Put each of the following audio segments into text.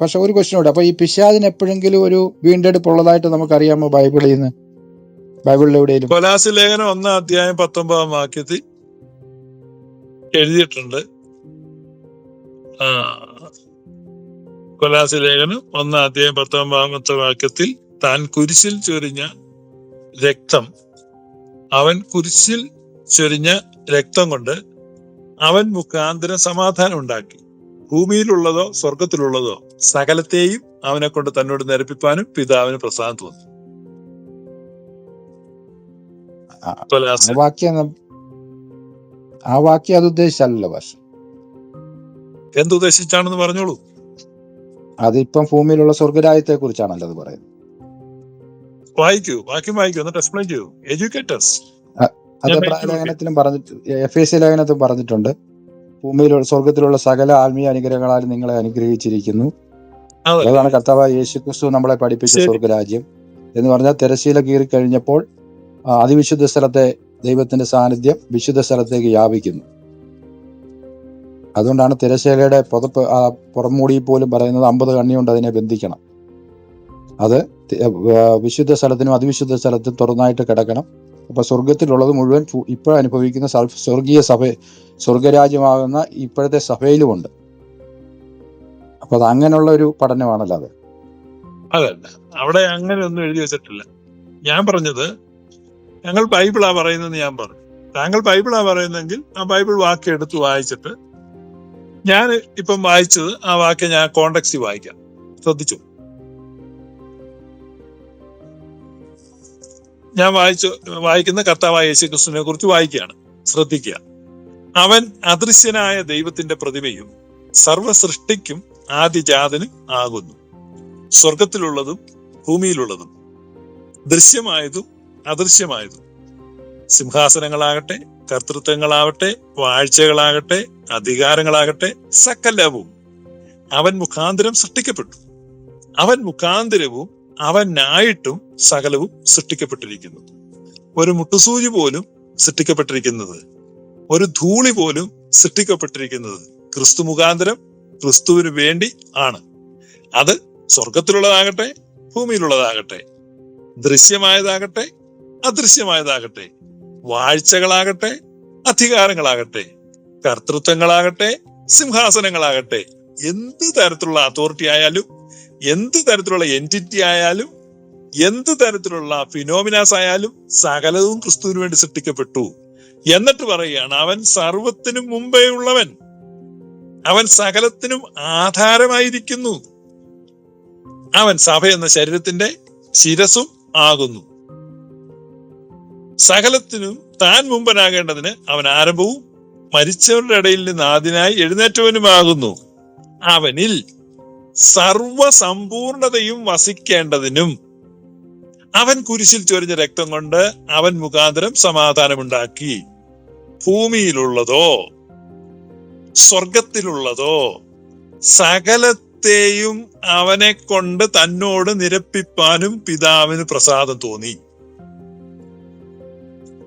പക്ഷെ ഒരു ക്വസ്റ്റ്യൻ ഉണ്ട് അപ്പോൾ ഈ പിശാദിന് എപ്പോഴെങ്കിലും ഒരു വീണ്ടെടുപ്പ് ഉള്ളതായിട്ട് നമുക്കറിയാമോ ബൈബിളിൽ നിന്ന് ബൈബിളിൽ എവിടെയും കൊലാസ് ലേഖനം ഒന്നാം അധ്യായം പത്തൊമ്പതാം വാക്യത്തിൽ എഴുതിയിട്ടുണ്ട്. കൊലാസി ലേഖനം ഒന്നാം അധ്യായം പത്തൊമ്പതാമത്തെ വാക്യത്തിൽ താൻ കുരിശിൽ ചൊരിഞ്ഞ രക്തം അവൻ കുരിശിൽ ചൊരിഞ്ഞ രക്തം കൊണ്ട് അവൻ മുഖാന്തരം സമാധാനം ഉണ്ടാക്കി. ഭൂമിയിലുള്ളതോ സ്വർഗത്തിലുള്ളതോ സകലത്തെയും അവനെ കൊണ്ട് തന്നോട് നിരപ്പിപ്പാനും പിതാവിന് പ്രസാദം തോന്നി. ആ വാക്യം അത് ഉദ്ദേശിച്ചല്ലോ പക്ഷെ എന്തുദ്ദേശിച്ചാണെന്ന് പറഞ്ഞോളൂ. അതിപ്പം ഭൂമിയിലുള്ള സ്വർഗരാജ്യത്തെ കുറിച്ചാണല്ലോ അത് പറയുന്നത്. വായിക്കൂ വാക്യം വായിക്കൂ എന്നിട്ട് എക്സ്പ്ലെയിൻ ചെയ്യൂ. എഡ്യൂക്കേറ്റേഴ്സ്. ലേഖനത്തിലും പറഞ്ഞിട്ട് എഫ് എസ് സി ലേഖനത്തിലും പറഞ്ഞിട്ടുണ്ട്. ഭൂമിയിലുള്ള സ്വർഗത്തിലുള്ള സകല ആത്മീയ അനുഗ്രഹങ്ങളാൽ നിങ്ങളെ അനുഗ്രഹിച്ചിരിക്കുന്നു. അതാണ് കർത്താവ് യേശു ക്രിസ്തു നമ്മളെ പഠിപ്പിച്ച. സ്വർഗരാജ്യം എന്ന് പറഞ്ഞാൽ തെരശീല കീറി കഴിഞ്ഞപ്പോൾ അതിവിശുദ്ധ സ്ഥലത്തെ ദൈവത്തിന്റെ സാന്നിധ്യം വിശുദ്ധ സ്ഥലത്തേക്ക് വ്യാപിക്കുന്നു. അതുകൊണ്ടാണ് തിരശീലയുടെ പുതപ്പ് ആ പുറംമൂടി പോലും പറയുന്നത് അമ്പത് കണ്ണി കൊണ്ട് അതിനെ ബന്ധിക്കണം. അത് വിശുദ്ധ സ്ഥലത്തിനും അതിവിശുദ്ധ സ്ഥലത്തും തുറന്നായിട്ട് കിടക്കണം. അപ്പൊ സ്വർഗത്തിലുള്ളത് മുഴുവൻ ഇപ്പോഴനുഭവിക്കുന്ന ഇപ്പോൾ അനുഭവിക്കുന്ന സ്വർഗീയ സഭ സ്വർഗരാജ്യമാകുന്ന ഇപ്പോഴത്തെ സഭയിലുമുണ്ട്. അപ്പൊ അത് അങ്ങനെയുള്ള ഒരു പഠനമാണല്ലോ അത്. അതല്ല അവിടെ അങ്ങനെ ഒന്നും എഴുതി വെച്ചിട്ടില്ല. ഞാൻ പറഞ്ഞത് ഞങ്ങൾ ബൈബിളാ പറയുന്നതെന്ന് ഞാൻ പറഞ്ഞു. താങ്കൾ ബൈബിളാ പറയുന്നെങ്കിൽ ആ ബൈബിൾ വാക്ക് എടുത്ത് വായിച്ചിട്ട് ഞാൻ ഇപ്പം വായിച്ചത് ആ വാക്ക് ഞാൻ കോണ്ടക്സ്റ്റ് വായിക്കാം. ശ്രദ്ധിച്ചു? ഞാൻ വായിച്ചു വായിക്കുന്ന കർത്താവായ യേശു കൃഷ്ണനെ കുറിച്ച് വായിക്കുകയാണ്. ശ്രദ്ധിക്കുക. അവൻ അദൃശ്യനായ ദൈവത്തിന്റെ പ്രതിമയും സർവ സൃഷ്ടിക്കും ആദിജാതനും ആകുന്നു. സ്വർഗത്തിലുള്ളതും ഭൂമിയിലുള്ളതും ദൃശ്യമായതും അദൃശ്യമായതും. സിംഹാസനങ്ങളാകട്ടെ കർത്തൃത്വങ്ങളാവട്ടെ വാഴ്ചകളാകട്ടെ അധികാരങ്ങളാകട്ടെ സകലവും അവൻ മുഖാന്തരം സൃഷ്ടിക്കപ്പെട്ടു. അവൻ മുഖാന്തരവും അവനായിട്ടും സകലവും സൃഷ്ടിക്കപ്പെട്ടിരിക്കുന്നു. ഒരു മുട്ടുസൂചി പോലും സൃഷ്ടിക്കപ്പെട്ടിരിക്കുന്നത് ഒരു ധൂളി പോലും സൃഷ്ടിക്കപ്പെട്ടിരിക്കുന്നത് ക്രിസ്തു മുഖാന്തരം ക്രിസ്തുവിന് വേണ്ടി ആണ്. അത് സ്വർഗത്തിലുള്ളതാകട്ടെ ഭൂമിയിലുള്ളതാകട്ടെ ദൃശ്യമായതാകട്ടെ അദൃശ്യമായതാകട്ടെ വാഴ്ചകളാകട്ടെ അധികാരങ്ങളാകട്ടെ കർത്തൃത്വങ്ങളാകട്ടെ സിംഹാസനങ്ങളാകട്ടെ എന്ത് തരത്തിലുള്ള അതോറിറ്റി ആയാലും എന്ത് തരത്തിലുള്ള എന്റിറ്റി ആയാലും എന്ത് തരത്തിലുള്ള ഫിനോമിനാസ് ആയാലും സകലവും ക്രിസ്തുവിന് വേണ്ടി സൃഷ്ടിക്കപ്പെട്ടു. എന്നിട്ട് പറയുകയാണ് അവൻ സർവത്തിനും മുമ്പേ ഉള്ളവൻ. അവൻ സകലത്തിനും ആധാരമായിരിക്കുന്നു. അവൻ സഭ എന്ന ശരീരത്തിന്റെ ശിരസും ആകുന്നു. സകലത്തിനും താൻ മുമ്പനാകേണ്ടതിന് അവൻ ആരംഭവും മരിച്ചവരുടെ ഇടയിൽ നിന്ന് ആദ്യനായി എഴുന്നേറ്റവനുമാകുന്നു. അവനിൽ സർവസമ്പൂർണതയും വസിക്കേണ്ടതിനും അവൻ കുരിശിൽ ചൊരിഞ്ഞ രക്തം കൊണ്ട് അവൻ മുഖാന്തരം സമാധാനമുണ്ടാക്കി. ഭൂമിയിലുള്ളതോ സ്വർഗത്തിലുള്ളതോ സകലത്തെയും അവനെ കൊണ്ട് തന്നോട് നിരപ്പിപ്പാനും പിതാവിന് പ്രസാദം തോന്നി.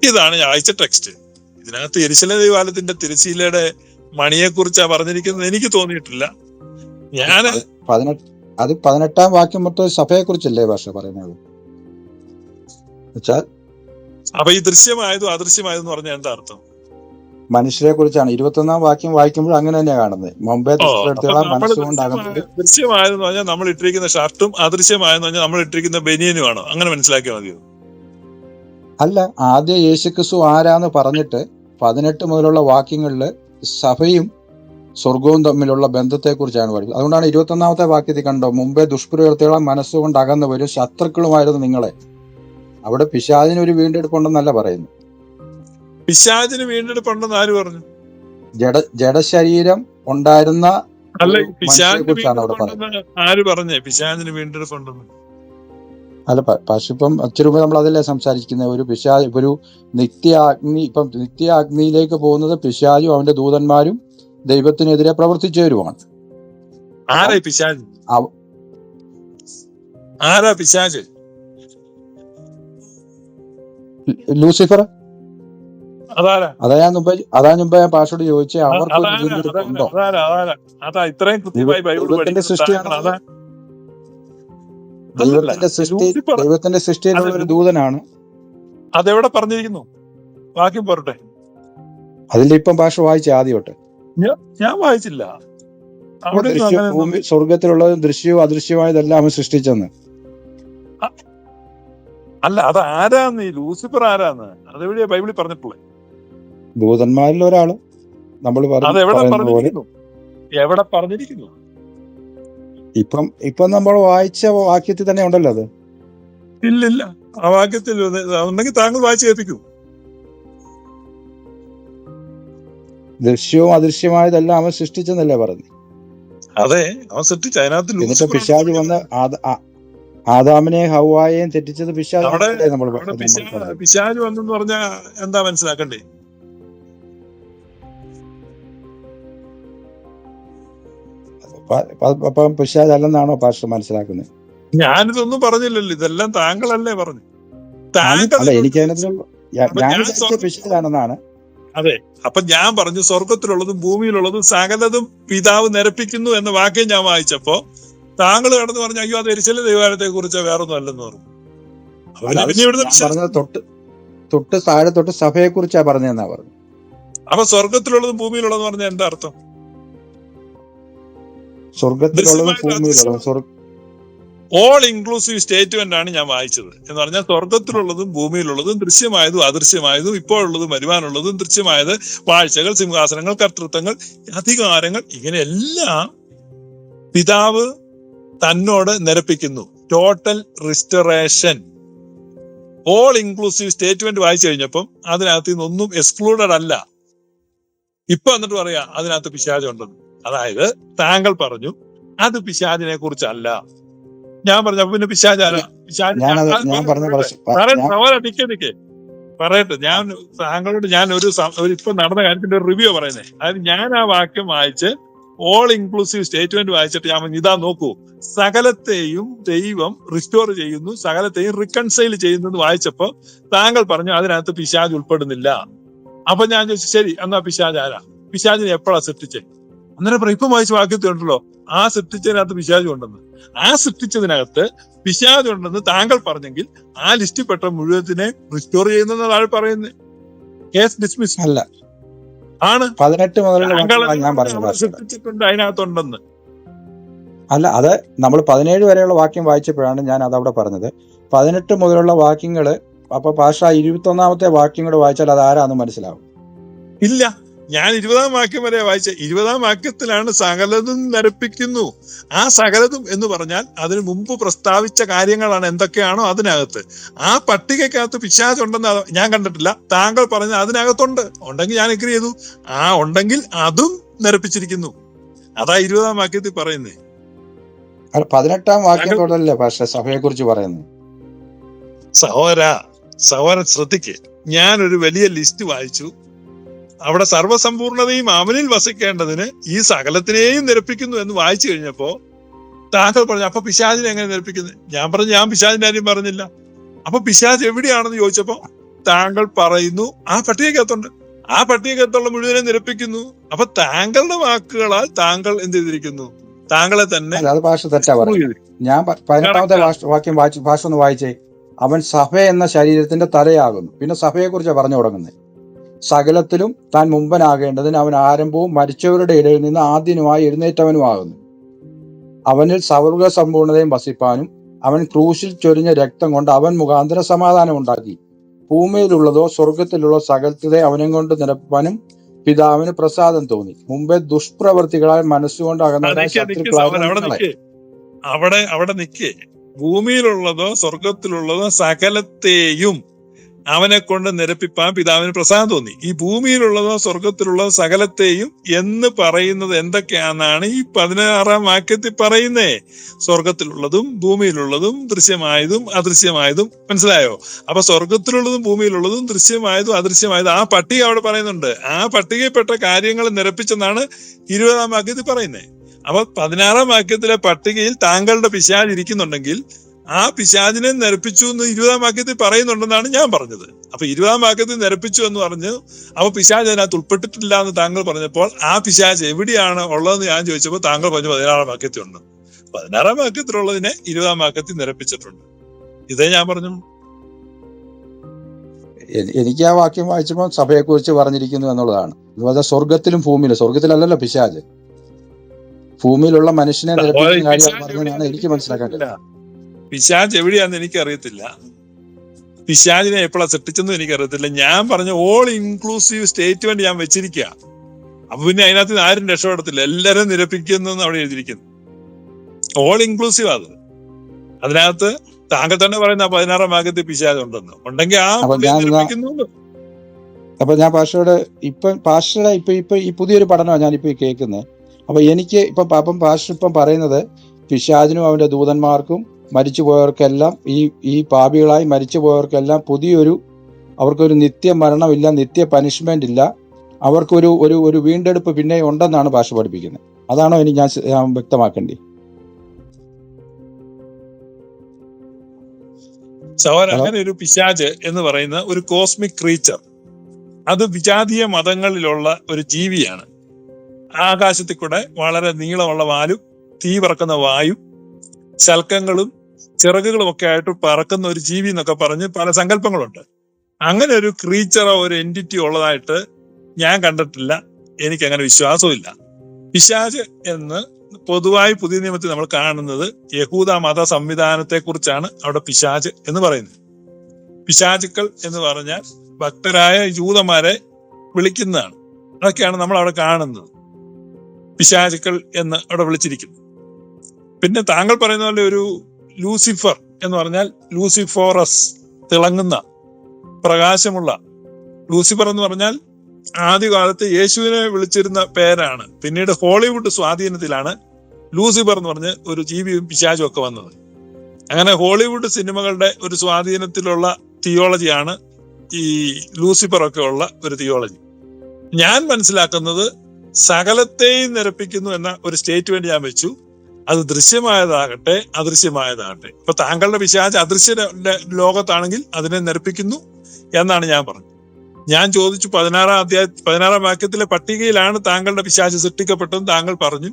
ഇതാണ് ആഴ്ച ടെക്സ്റ്റ്. ഇതിനകത്ത് എരിശില ദൈവാലയത്തിന്റെ തിരുശീലയുടെ മണിയെ കുറിച്ചാ പറഞ്ഞിരിക്കുന്നത് എനിക്ക് തോന്നിയിട്ടില്ല. ഞാൻ പതിനെട്ട് അത് പതിനെട്ടാം വാക്യം മൊത്തം സഭയെ കുറിച്ചല്ലേ ഭാഷ പറയുന്നത്? അപ്പൊ ഈ ദൃശ്യമായതും അദൃശ്യമായതും പറഞ്ഞ എന്താ അർത്ഥം? മനുഷ്യരെ കുറിച്ചാണ് ഇരുപത്തൊന്നാം വാക്യം വായിക്കുമ്പോൾ അങ്ങനെ തന്നെയാണ് കാണുന്നത്. മുമ്പേ മനസ്സുകൊണ്ടാകുന്നത് ദൃശ്യമായെന്ന് പറഞ്ഞാൽ നമ്മൾ ഇട്ടിരിക്കുന്ന ഷർട്ടും അദൃശ്യമായെന്ന് പറഞ്ഞാൽ നമ്മൾ ഇട്ടിരിക്കുന്ന ബനിയനുമാണോ അങ്ങനെ മനസ്സിലാക്കിയ മതി അല്ല ആദ്യ യേശുക്രിസ്തു ആരാന്ന് പറഞ്ഞിട്ട് പതിനെട്ട് മുതലുള്ള വാക്യങ്ങളിൽ സഭയും സ്വർഗവും തമ്മിലുള്ള ബന്ധത്തെക്കുറിച്ചാണ് പറയുന്നത് അതുകൊണ്ടാണ് ഇരുപത്തൊന്നാമത്തെ വാക്യത്തിൽ കണ്ടോ മുമ്പേ ദുഷ്പ്രവൃത്തികളെ മനസ്സുകൊണ്ട് അകന്നു വരും ശത്രുക്കളുമായിരുന്നു നിങ്ങളെ. അവിടെ പിശാദിനൊരു ഒരു വീണ്ടെടുപ്പുണ്ടെന്നല്ല പറയുന്നു പിശാചിന് വീണ്ടെടുപ്പുണ്ടെന്ന് ആര് പറഞ്ഞു? ജഡ ജഡശരീരം ഉണ്ടായിരുന്ന അല്ല പിശാചിന് ആര് പറഞ്ഞേ? പിശാചിന് വീണ്ടെടുപ്പുണ്ടെന്ന് അല്ല പശുപ്പം പക്ഷെ ഇപ്പം നമ്മൾ അതല്ലേ സംസാരിക്കുന്നത് ഒരു പിശാ ഒരു നിത്യാഗ്നി ഇപ്പം നിത്യാഗ്നിയിലേക്ക് പോകുന്നത് പിശാചും അവന്റെ ദൂതന്മാരും ദൈവത്തിനെതിരെ ആരാ പിശാച്? അവ- ആരാ പിശാച്? ലൂസിഫർ? അതാ ഞാൻ മുമ്പ് അതാ മുമ്പ് ഞാൻ പാഷോട് ചോദിച്ചേ അവർക്ക് സൃഷ്ടിയാണ് ദൈവത്തിന്റെ സൃഷ്ടി ദൈവത്തിന്റെ സൃഷ്ടിയിലുള്ള ഒരു ദൂതനാണ്. അതെവിടെ പറഞ്ഞിരിക്കുന്നു? വാക്യം പോരട്ടെ. അതിലിപ്പം പാഷ വായിച്ച ആദ്യം തൊട്ട് ഞാൻ വായിച്ചില്ല. ഭൂമി ദൃശ്യവും അദൃശ്യമായതെല്ലാം അവൻ സൃഷ്ടിച്ചെന്ന്. അല്ല അത് ആരാന്ന് ലൂസിഫർ ആരാന്ന്? അതെവിടെയാ ബൈബിളിൽ പറഞ്ഞിട്ടുള്ളത്? ദൂതന്മാരിൽ ഒരാൾ നമ്മൾ പോലെ എവിടെ പറഞ്ഞിരിക്കുന്നു? ഇപ്പം ഇപ്പം നമ്മൾ വായിച്ച വാക്യത്തിൽ തന്നെ ഉണ്ടല്ലോ അത്. ഇല്ലില്ല. ആ വാക്യത്തിൽ ഉണ്ടെങ്കിൽ താങ്കൾ വായിച്ചു കേൾപ്പിക്കൂ. ദൃശ്യവും അദൃശ്യമായതെല്ലാം അവൻ സൃഷ്ടിച്ചെന്നല്ലേ പറഞ്ഞു. അതെ അവൻ സൃഷ്ടിച്ചു അതിനകത്ത് എന്നിട്ട് പിശാജ് വന്ന് ആദാമിനെ ഹവായെയും തെറ്റിച്ചത് പിശാജ് പിശാജ് വന്നെന്ന് പറഞ്ഞാ എന്താ മനസ്സിലാക്കണ്ടേ? അപ്പം പിശാജ് അല്ലെന്നാണോ പാസ്റ്റർ മനസ്സിലാക്കുന്നത്? ഞാനിതൊന്നും പറഞ്ഞില്ലല്ലോ. ഇതെല്ലാം താങ്കളല്ലേ പറഞ്ഞു. അല്ല എനിക്ക് അതിനകത്ത് അതെ. അപ്പൊ ഞാൻ പറഞ്ഞു സ്വർഗത്തിലുള്ളതും ഭൂമിയിലുള്ളതും സകലതും പിതാവ് നിരപ്പിക്കുന്നു എന്ന വാക്യം ഞാൻ വായിച്ചപ്പോ താങ്കൾ കടന്നു പറഞ്ഞു അയ്യോ അത് എരിശല ദൈവാലയത്തെ കുറിച്ച് വേറൊന്നും അല്ലെന്ന് പറഞ്ഞു. പറഞ്ഞത് തൊട്ട് തൊട്ട് താഴെ തൊട്ട് സഭയെ കുറിച്ചാ പറഞ്ഞതെന്നാ പറഞ്ഞു അപ്പൊ സ്വർഗത്തിലുള്ളതും ഭൂമിയിലുള്ളതും പറഞ്ഞ എന്താ അർത്ഥം? സ്വർഗത്തിലുള്ളതും ദൃശ്യമായത് ഭൂമിയിലുള്ളതും സ്വർഗ ഓൾ ഇൻക്ലൂസീവ് സ്റ്റേറ്റ്മെന്റ് ആണ് ഞാൻ വായിച്ചത്. എന്ന് പറഞ്ഞാൽ സ്വർഗത്തിലുള്ളതും ഭൂമിയിലുള്ളതും ദൃശ്യമായതും അദൃശ്യമായതും ഇപ്പോഴുള്ളതും വരുവാനുള്ളതും ദൃശ്യമായത് വാഴ്ചകൾ സിംഹാസനങ്ങൾ കർത്തൃത്വങ്ങൾ അധികാരങ്ങൾ ഇങ്ങനെയെല്ലാം പിതാവ് തന്നോട് നിരപ്പിക്കുന്നു. Total restoration all inclusive statement വായിച്ചു കഴിഞ്ഞപ്പം അതിനകത്ത് നിന്നൊന്നും എക്സ്ക്ലൂഡഡ് അല്ല. ഇപ്പൊ എന്നിട്ട് പറയാ അതിനകത്ത് പിശാചം ഉണ്ടെന്ന് അതായത് താങ്കൾ പറഞ്ഞു അത് പിശാചിനെ കുറിച്ചല്ല. ഞാൻ പറഞ്ഞു അപ്പൊ പിന്നെ പിശാചാര പിശാച് ഞാനത് ഞാൻ- ഞാൻ പറഞ്ഞ പറയട്ടെ. ഞാൻ- സഹോദരാ, നിക്ക് നിക്ക്. പറയട്ടെ ഞാൻ താങ്കളോട് ഞാൻ ഒരു ഇപ്പൊ നടന്ന കാര്യത്തിന്റെ ഒരു റിവ്യൂ പറയുന്നത് അതായത് ഞാൻ ആ വാക്യം വായിച്ച് ഓൾ ഇൻക്ലൂസീവ് സ്റ്റേറ്റ്മെന്റ് വായിച്ചിട്ട് ഞാൻ ഇതാ നോക്കൂ സകലത്തെയും ദൈവം റിസ്റ്റോർ ചെയ്യുന്നു സകലത്തെയും റിക്കൺസൈൽ ചെയ്യുന്നു എന്ന് വായിച്ചപ്പോ താങ്കൾ പറഞ്ഞു അതിനകത്ത് പിശാജ് ഉൾപ്പെടുന്നില്ല. അപ്പൊ ഞാൻ ചോദിച്ചു ശരി എന്നാ പിശാജ് ആരാ? പിശാജിനെ എപ്പോഴാ സൃഷ്ടിച്ചേ? അന്നേരം പറയും, ഇപ്പം വായിച്ച വാക്യത്തിലുണ്ടല്ലോ ആ സൃഷ്ടിച്ചതിനകത്ത് പിശാചു ഉണ്ടെന്ന്. ആ സൃഷ്ടിച്ചതിനകത്ത് പിശാചു ഉണ്ടെന്ന് താങ്കൾ പറഞ്ഞെങ്കിൽ ആ ലിസ്റ്റിൽ പെട്ട മുഴുവത്തിനെ റിസ്റ്റോർ ചെയ്യുന്ന താഴെ പറയുന്നത് കേസ് ഡിസ്മിസ് അല്ല. ആണ്. പതിനെട്ട് മുതലുള്ള. സൃഷ്ടിച്ചിട്ടുണ്ട് അതിനകത്തുണ്ടെന്ന്. അല്ല അത് നമ്മൾ പതിനേഴ് വരെയുള്ള വാക്യം വായിച്ചപ്പോഴാണ് ഞാൻ അതവിടെ പറഞ്ഞത്. പതിനെട്ട് മുതലുള്ള വാക്യങ്ങൾ അപ്പൊ പാഷ ഇരുപത്തി ഒന്നാമത്തെ വാക്യം കൂടെ വായിച്ചാൽ അത് ആരാന്ന് മനസ്സിലാവും? ഇല്ല. ഞാൻ ഇരുപതാം വാക്യം വരെ വായിച്ച ഇരുപതാം വാക്യത്തിലാണ് സകലതും നരപ്പിക്കുന്നു. ആ സകലതും എന്ന് പറഞ്ഞാൽ അതിന് മുമ്പ് പ്രസ്താവിച്ച കാര്യങ്ങളാണ് എന്തൊക്കെയാണോ അതിനകത്ത്. ആ പട്ടികക്കകത്ത് പിശാചുണ്ടെന്ന് ഞാൻ കണ്ടിട്ടില്ല. താങ്കൾ പറഞ്ഞ അതിനകത്തുണ്ട്. ഉണ്ടെങ്കിൽ ഞാൻ എഗ്രി ചെയ്തു. ആ ഉണ്ടെങ്കിൽ അതും നിരപ്പിച്ചിരിക്കുന്നു. അതാ ഇരുപതാം വാക്യത്തിൽ പറയുന്നേ. പതിനെട്ടാം വാക്യത്തോടല്ലേ പക്ഷെ സഭയെ കുറിച്ച് പറയുന്നത്? സഹോദര സഹോദരൻ ശ്രദ്ധിക്ക്. ഞാൻ ഒരു വലിയ ലിസ്റ്റ് വായിച്ചു. അവിടെ സർവസമ്പൂർണതയും അവനിൽ വസിക്കേണ്ടതിന് ഈ സകലത്തിനെയും നിരപ്പിക്കുന്നു എന്ന് വായിച്ചു കഴിഞ്ഞപ്പോ താങ്കൾ പറഞ്ഞു അപ്പൊ പിശാചിനെ എങ്ങനെ നിരപ്പിക്കുന്നത് ഞാൻ പറഞ്ഞു ഞാൻ പിശാചിന്റെ കാര്യം പറഞ്ഞില്ല. അപ്പൊ പിശാജ് എവിടെയാണെന്ന് ചോദിച്ചപ്പോ താങ്കൾ പറയുന്നു ആ പട്ടികക്കകത്തുണ്ട്. ആ പട്ടികക്കകത്തുള്ള മുഴുവനെ നിരപ്പിക്കുന്നു. അപ്പൊ താങ്കളുടെ വാക്കുകളാൽ താങ്കൾ എന്ത് ചെയ്തിരിക്കുന്നു? താങ്കളെ തന്നെ അത് പാഷ തെറ്റാ ഞാൻ പതിനെട്ടാമത്തെ വാക്യം വായിച്ചു ഭാഷ ഒന്ന് വായിച്ചേ. അവൻ സഭ എന്ന ശരീരത്തിന്റെ തലയാകുന്നു. പിന്നെ സഭയെ കുറിച്ച് പറഞ്ഞു തുടങ്ങുന്നത് സകലത്തിലും താൻ മുമ്പനാകേണ്ടതിന് അവൻ ആരംഭവും മരിച്ചവരുടെ ഇടയിൽ നിന്ന് ആദ്യനുമായി എഴുന്നേറ്റവനുമാകുന്നു. അവനിൽ സൗർഗ സമ്പൂർണതയും വസിപ്പാനും അവൻ ക്രൂശിൽ ചൊരിഞ്ഞ രക്തം കൊണ്ട് അവൻ മുഖാന്തര സമാധാനം ഉണ്ടാക്കി ഭൂമിയിലുള്ളതോ സ്വർഗത്തിലുള്ള സകലത്തെ അവനെ കൊണ്ട് നിരപ്പാനും പിതാവിന് പ്രസാദം തോന്നി. മുമ്പേ ദുഷ്പ്രവർത്തികളാൽ മനസ്സുകൊണ്ട് അവിടെ അവിടെ നിൽക്കേ ഭൂമിയിലുള്ളതോ സ്വർഗത്തിലുള്ളതോ സകലത്തെയും അവനെ കൊണ്ട് നിരപ്പിപ്പാൻ പിതാവിന് പ്രസാദം തോന്നി. ഈ ഭൂമിയിലുള്ളതോ സ്വർഗത്തിലുള്ളതോ സകലത്തെയും എന്ന് പറയുന്നത് എന്തൊക്കെയാണെന്നാണ് ഈ പതിനാറാം വാക്യത്തിൽ പറയുന്നേ. സ്വർഗത്തിലുള്ളതും ഭൂമിയിലുള്ളതും ദൃശ്യമായതും അദൃശ്യമായതും. മനസ്സിലായോ? അപ്പൊ സ്വർഗത്തിലുള്ളതും ഭൂമിയിലുള്ളതും ദൃശ്യമായതും അദൃശ്യമായതും. ആ പട്ടിക അവിടെ പറയുന്നുണ്ട്. ആ പട്ടികയിൽപ്പെട്ട കാര്യങ്ങൾ നിരപ്പിച്ചെന്നാണ് ഇരുപതാം വാക്യത്തിൽ പറയുന്നത് അപ്പൊ പതിനാറാം വാക്യത്തിലെ പട്ടികയിൽ താങ്കളുടെ പിശാൽ ഇരിക്കുന്നുണ്ടെങ്കിൽ ആ പിശാചിനെ നിരപ്പിച്ചു എന്ന് ഇരുപതാം വാക്യത്തിൽ പറയുന്നുണ്ടെന്നാണ് ഞാൻ പറഞ്ഞത്. അപ്പൊ ഇരുപതാം വാക്യത്തിൽ നിരപ്പിച്ചു എന്ന് പറഞ്ഞു അപ്പൊ പിശാജ് അതിനകത്ത് ഉൾപ്പെട്ടിട്ടില്ല എന്ന് താങ്കൾ പറഞ്ഞപ്പോൾ ആ പിശാജ് എവിടെയാണ് ഉള്ളതെന്ന് ഞാൻ ചോദിച്ചപ്പോൾ താങ്കൾ പറഞ്ഞു പതിനാറാം വാക്യത്തിൽ ഉണ്ട് പതിനാറാം വാക്യത്തിലുള്ളതിനെ ഇരുപതാം വാക്യത്തിൽ നിരപ്പിച്ചിട്ടുണ്ട്. ഇതേ ഞാൻ പറഞ്ഞു. എനിക്ക് ആ വാക്യം വായിച്ചപ്പോൾ സഭയെക്കുറിച്ച് പറഞ്ഞിരിക്കുന്നു എന്നുള്ളതാണ്. അതുപോലെ സ്വർഗത്തിലും ഭൂമിയിലും സ്വർഗത്തിലല്ലല്ലോ പിശാജ് ഭൂമിയിലുള്ള മനുഷ്യനെ നിരപ്പിക്കുന്ന കാര്യം പറഞ്ഞതാണ് എനിക്ക് മനസ്സിലാക്കാൻ. പിശാജ് എവിടെയാന്ന് എനിക്ക് അറിയത്തില്ല പിശാജിനെ എപ്പോഴാ സൃഷ്ടിച്ചെന്നും എനിക്ക് അറിയത്തില്ല ഞാൻ പറഞ്ഞ ഓൾ ഇൻക്ലൂസീവ് സ്റ്റേറ്റ്മെന്റ് ഞാൻ വെച്ചിരിക്കുക അപ്പൊ പിന്നെ അതിനകത്ത് നിന്ന് ആരും രക്ഷപ്പെടത്തില്ല. എല്ലാരും നിരപ്പിക്കുന്നു അവിടെ എഴുതിയിരിക്കുന്നു. ഓൾ ഇൻക്ലൂസീവ് അത്. അതിനകത്ത് താങ്കൾ തന്നെ പറയുന്ന പതിനാറാം ഭാഗത്ത് പിശാജ് ഉണ്ടെന്ന്. ഉണ്ടെങ്കിൽ ആ അപ്പൊ ഞാൻ അപ്പൊ പാഷയുടെ ഇപ്പൊ പാഷയുടെ ഇപ്പൊ ഇപ്പൊ ഈ പുതിയൊരു പഠനമാണ് ഞാനിപ്പോ കേൾക്കുന്നത് അപ്പൊ എനിക്ക് ഇപ്പൊ അപ്പം പാഷ ഇപ്പം പറയുന്നത് പിശാജിനും അവന്റെ ദൂതന്മാർക്കും മരിച്ചു പോയവർക്കെല്ലാം ഈ ഈ പാപികളായി മരിച്ചു പോയവർക്കെല്ലാം പുതിയൊരു അവർക്കൊരു നിത്യ മരണമില്ല നിത്യ പനിഷ്മെന്റ് ഇല്ല അവർക്കൊരു ഒരു ഒരു വീണ്ടെടുപ്പ് പിന്നെ ഉണ്ടെന്നാണ് ഭാഷ പഠിപ്പിക്കുന്നത്. അതാണോ ഇനി ഞാൻ വ്യക്തമാക്കേണ്ടി സഹോദരൻ അങ്ങനെ ഒരു പിശാജ് എന്ന് പറയുന്ന ഒരു കോസ്മിക് ക്രീച്ചർ അത് വിജാതീയ മതങ്ങളിലുള്ള ഒരു ജീവിയാണ്. ആകാശത്തിൽ കൂടെ വളരെ നീളമുള്ള വാലും തീ പറക്കുന്ന വായു ശൽക്കങ്ങളും ചിറകുകളും ഒക്കെ ആയിട്ട് പറക്കുന്ന ഒരു ജീവി എന്നൊക്കെ പറഞ്ഞ് പല സങ്കല്പങ്ങളുണ്ട്. അങ്ങനെ ഒരു ക്രീച്ചറോ ഒരു എന്റിറ്റി ഉള്ളതായിട്ട് ഞാൻ കണ്ടിട്ടില്ല. എനിക്ക് അങ്ങനെ വിശ്വാസമില്ല പിശാജ് എന്ന് പൊതുവായി പുതിയ നിയമത്തിൽ നമ്മൾ കാണുന്നത് യഹൂദ മത സംവിധാനത്തെ കുറിച്ചാണ് അവിടെ പിശാജ് എന്ന് പറയുന്നത്. പിശാചുക്കൾ എന്ന് പറഞ്ഞാൽ ഭക്തരായ ജൂതന്മാരെ വിളിക്കുന്നതാണ്. അതൊക്കെയാണ് നമ്മൾ അവിടെ കാണുന്നത്. പിശാചുക്കൾ എന്ന് അവിടെ വിളിച്ചിരിക്കുന്നു. പിന്നെ താങ്കൾ പറയുന്ന പോലെ ഒരു ലൂസിഫർ എന്ന് പറഞ്ഞാൽ ലൂസിഫോറസ് തിളങ്ങുന്ന പ്രകാശമുള്ള. ലൂസിഫർ എന്ന് പറഞ്ഞാൽ ആദ്യകാലത്ത് യേശുവിനെ വിളിച്ചിരുന്ന പേരാണ്. പിന്നീട് ഹോളിവുഡ് സ്വാധീനത്തിലാണ് ലൂസിഫർ എന്ന് പറഞ്ഞ് ഒരു ജീവിയും പിശാചും ഒക്കെ വന്നത്. അങ്ങനെ ഹോളിവുഡ് സിനിമകളുടെ ഒരു സ്വാധീനത്തിലുള്ള തിയോളജിയാണ് ഈ ലൂസിഫർ ഒക്കെ ഉള്ള ഒരു തിയോളജി. ഞാൻ മനസ്സിലാക്കുന്നത് സകലത്തെയും നിരപ്പിക്കുന്നു എന്ന ഒരു സ്റ്റേറ്റ്മെന്റ് ഞാൻ വെച്ചു. അത് ദൃശ്യമായതാകട്ടെ അദൃശ്യമായതാകട്ടെ. ഇപ്പൊ താങ്കളുടെ പിശാച് അദൃശ്യ ലോകത്താണെങ്കിൽ അതിനെ നിരപ്പിക്കുന്നു എന്നാണ് ഞാൻ പറഞ്ഞത്. ഞാൻ ചോദിച്ചു പതിനാറാം അധ്യായ പതിനാറാം വാക്യത്തിലെ പട്ടികയിലാണ് താങ്കളുടെ പിശാച് സൃഷ്ടിക്കപ്പെട്ടതെന്ന് താങ്കൾ പറഞ്ഞു.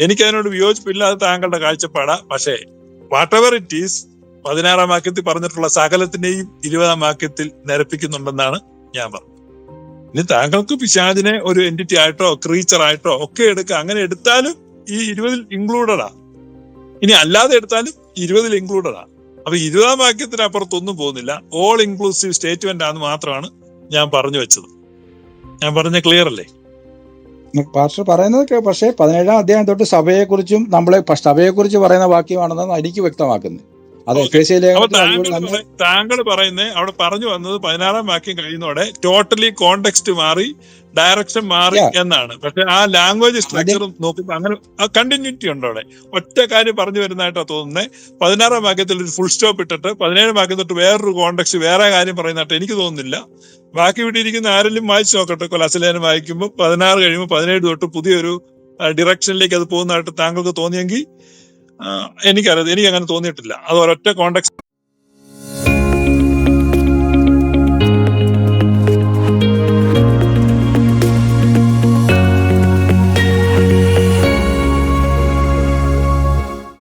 എനിക്കതിനോട് വിയോജിപ്പില്ല അത് താങ്കളുടെ കാഴ്ചപ്പാടാ. പക്ഷേ വാട്ട് എവർ ഇറ്റ് ഈസ് പതിനാറാം വാക്യത്തിൽ പറഞ്ഞിട്ടുള്ള സകലത്തിന്റെയും ഇരുപതാം വാക്യത്തിൽ നിരപ്പിക്കുന്നുണ്ടെന്നാണ് ഞാൻ പറഞ്ഞത്. ഇനി താങ്കൾക്ക് പിശാചിനെ ഒരു എന്റിറ്റി ആയിട്ടോ ക്രീച്ചർ ആയിട്ടോ ഒക്കെ എടുക്കുക അങ്ങനെ എടുത്താലും ഈ ഇരുപതിൽ ഇൻക്ലൂഡഡാ ഇനി അല്ലാതെ എടുത്താലും ഇരുപതിൽ ഇൻക്ലൂഡഡാ അപ്പൊ ഇരുപതാം വാക്യത്തിനപ്പുറത്തൊന്നും പോകുന്നില്ല. ഓൾ ഇൻക്ലൂസീവ് സ്റ്റേറ്റ്മെന്റ് ആണെന്ന് മാത്രമാണ് ഞാൻ പറഞ്ഞു വെച്ചത്. ഞാൻ പറഞ്ഞ ക്ലിയർ അല്ലേ? പാസ്റ്റർ പറയുന്നത് പക്ഷേ പതിനേഴാം അധ്യായം തൊട്ട് സഭയെക്കുറിച്ചും നമ്മളെ സഭയെക്കുറിച്ച് പറയുന്ന വാക്യമാണെന്നാണ് എനിക്ക് വ്യക്തമാക്കുന്നത്. അത് താങ്കൾ പറയുന്നത് അവിടെ പറഞ്ഞു വന്നത് പതിനാറാം വാക്യം കഴിയുന്നതോടെ ടോട്ടലി കോണ്ടെക്സ്റ്റ് മാറി ഡയറക്ഷൻ മാറി എന്നാണ്. പക്ഷെ ആ ലാംഗ്വേജ് സ്ട്രക്ചറും നോക്കുമ്പോൾ അങ്ങനെ ആ കണ്ടിന്യൂറ്റി ഉണ്ട് അവിടെ. ഒറ്റ കാര്യം പറഞ്ഞു വരുന്നതായിട്ടാണ് തോന്നുന്നത് പതിനാറാം വാക്യത്തിൽ ഒരു ഫുൾ സ്റ്റോപ്പ് ഇട്ടിട്ട് പതിനേഴാം വാക്യം തൊട്ട് വേറൊരു കോണ്ടെക്സ്റ്റ് വേറെ കാര്യം പറയുന്നതായിട്ട് എനിക്ക് തോന്നുന്നില്ല. ബാക്കി വിട്ടിരിക്കുന്ന ഇരിക്കുന്ന ആരെങ്കിലും വായിച്ചു നോക്കട്ടെ കൊലാസലേനം വായിക്കുമ്പോൾ പതിനാറ് കഴിയുമ്പോൾ പതിനേഴ് തൊട്ട് പുതിയൊരു ഡിറക്ഷനിലേക്ക് അത് പോകുന്നതായിട്ട് താങ്കൾക്ക് തോന്നിയെങ്കിൽ എനിക്കറിയാം എനിക്ക് അങ്ങനെ തോന്നിയിട്ടില്ല. അത് ഒരൊറ്റ കോണ്ടെക്സ്റ്റ്